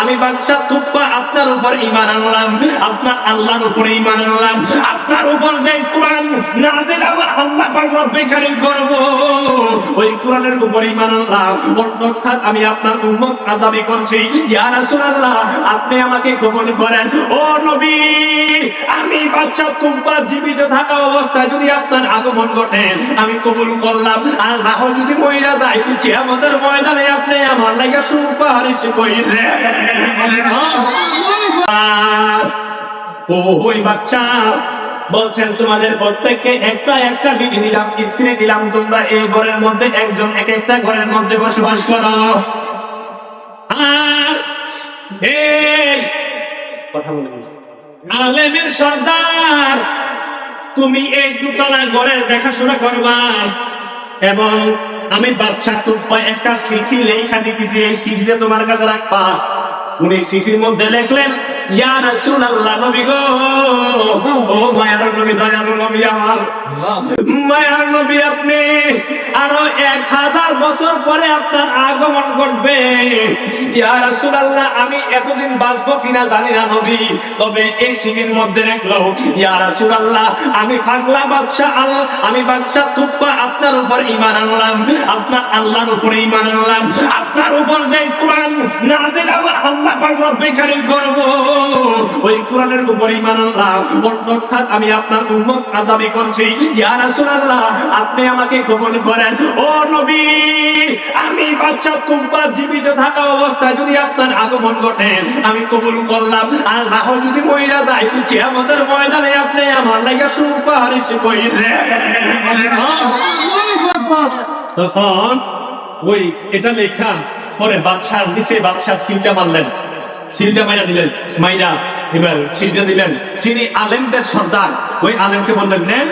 আমি তুপ্পা, আপনার উপর আনলাম, আপনার আল্লাহর উপর আনলাম, আপনার উপর যে কোরআন না দিলাম ওই কোরআনের উপর আনলাম, অর্থাৎ আমি আপনার দাবি করছি আপনি আমাকে কবুল করেন, ও নবী, আমি বাচ্চা তুম্পা জীবিত থাকা অবস্থায় যদি আপনার আগমন ঘটে, আমি কবুল করলাম। আর হয় যদি মহিলা যায় কেমতের ময়দানে আপনি আমার লাগে সুপারিশ কইরে ওই বাচ্চা বলছেন, তোমাদের প্রত্যেককে একটা একটা বিধি দিলাম, স্ত্রী দিলাম, তোমরা এই ঘরের মধ্যে একজন এক একটা ঘরের মধ্যে বসবাস করো। কথা বলে আলেমের সর্দার তুমি এই দুতলা ঘরের দেখাশোনা করবা। এবং আমি বাচ্চা তুপ্পা একটা চিঠি লেখা দিতেছি, এই চিঠিটা তোমার কাছে রাখবা। উনি চিঠির মধ্যে লিখলেন আরও এক হাজার বছর পরে আপনার আগমন ঘটবে। আমি এতদিন বাঁচবো কিনা জানি না নবী, তবে এই সিটির মধ্যে রাখল ইয়া রাসূলুল্লাহ, আমি পাগলা বাদশা আল, আমি বাদশা তুপ্পা, আপনার উপর ঈমান আনলাম, আপনার আল্লাহর উপর ঈমান আনলাম, আপনার উপর যে কোরআন না দিলাম আল্লাহ পাক রব্বে করব। কোরআনের উপর ঈমান আনলাম। অর্থাৎ আমি আপনার উম্মত দাবি করছি। ইয়া রাসূলুল্লাহ আপনি আমাকে কবুল করেন। ও নবী আমি বাচ্চা তুম্পা জীবিত থাকা অবস্থায় যদি আপনার আগমন ঘটে আমি কবুল করলাম। আর না যদি মহিলা যায় কিয়ামতের ময়দানে আপনি আমার লাগে সুপারিশ কইরে তখন ওই এটা লেখা পরে বাদশার নিচে বাদশার সিলটা মারলেন। সিলটা মাইরা দিলেন। মাইরা এবার সিলটা দিলেন যিনি আলেমদের সর্দার, ওই আলেমকে বললেন নেন,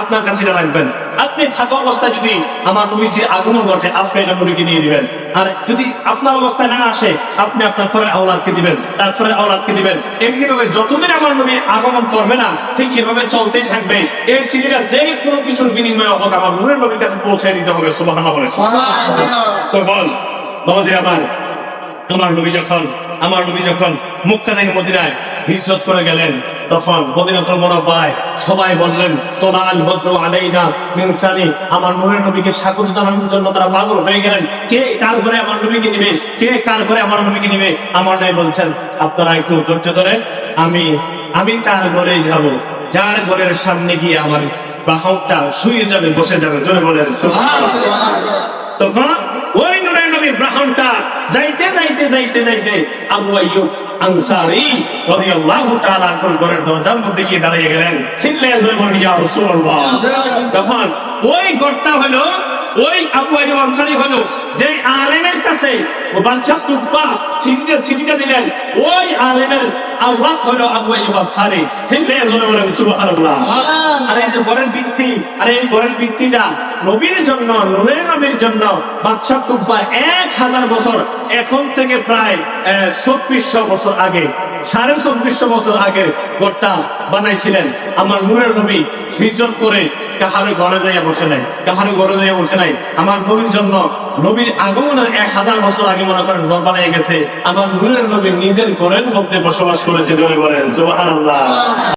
আপনার কাছে রাখবেন। আপনি থাকা অবস্থায় যদি আমার নবীজির আগমন ঘটে, আপনি এটা নবীকে দিয়ে দিবেন। আর যদি আপনার অবস্থায় না আসে, আপনি আপনার পরে আওলাদকে দিবেন তারপরে আওলাদকে দিবেন। এমনি ভাবে যতদিন আমার নবী আগমন করবে না, ঠিক এভাবে চলতেই থাকবে। এই সিরিটা যে কোনো কিছুর বিনিময়ে হোক, আমার নূরের নবীর কাছে পৌঁছে দিতে হবে বলে তো বল, বাবাজি আমার আমার নবী যখন, আমার নবী যখন মুক্কা থেকে মদিনায় হিজরত করে গেলেন। তখন মদিনাতুল মুনাব্বায় সবাই বললেন তোলা আল বদ্র আলাইনা মিনসানি আমার নূরের নবীকে স্বাগত জানানোর জন্য তারা পাগল হয়ে গেলেন। কে কার ঘরে আমার নবীকে নিবে? কে কার ঘরে আমার নবীকে নিবে? আমার নয় বলছেন, আপনারা একটু ধৈর্য ধরে আমি আমি তার ঘরেই যাব। যার ঘরের সামনে গিয়ে আমার বাহকটা শুয়ে যাবে, বসে যাবে। জোরে বলেন তখন ওই নুরের নবী ব্রাহ্মণটা যাইতে যাইতে যাইতে যাইতে আবু আইয়ুব আনসারি রাদিয়াল্লাহু তাআলা আনহুর ঘরের দরজার মধ্যে গিয়ে দাঁড়িয়ে গেলেন। সিল্লাহ বলেন ইয়া রাসূলুল্লাহ। তখন ওই ঘরটা হলো ওই আবু আইয়ুব আনসারি হলো যে আলেমের কাছে ও বাচ্চা তুপ্পা সিটিটা সিটিটা দিলেন ওই আলেমের আল্লাহ হলো আবু আইয়ুব আনসারি। সিল্লাহ বলেন সুবহানাল্লাহ। আর এই যে ঘরের ভিত্তি আর এই ঘরের ভিত্তিটা নবীর জন্য নূরের নবীর জন্য বাদশাহ তুব্বা এক হাজার বছর এখন থেকে প্রায় চব্বিশশো বছর আগে, সাড়ে চব্বিশশো বছর আগে ঘরটা বানাইছিলেন। আমার নূরের নবী হিজরত করে কাহারো ঘরে যাইয়া বসে নাই, কাহারো ঘরে যাইয়া উঠে নাই। আমার নবীর জন্য নবীর আগমনের এক হাজার বছর আগে মনে করেন ঘর বানিয়ে গেছে। আমার নূরের নবী নিজের ঘরের মধ্যে বসবাস করেছে বলে বলেন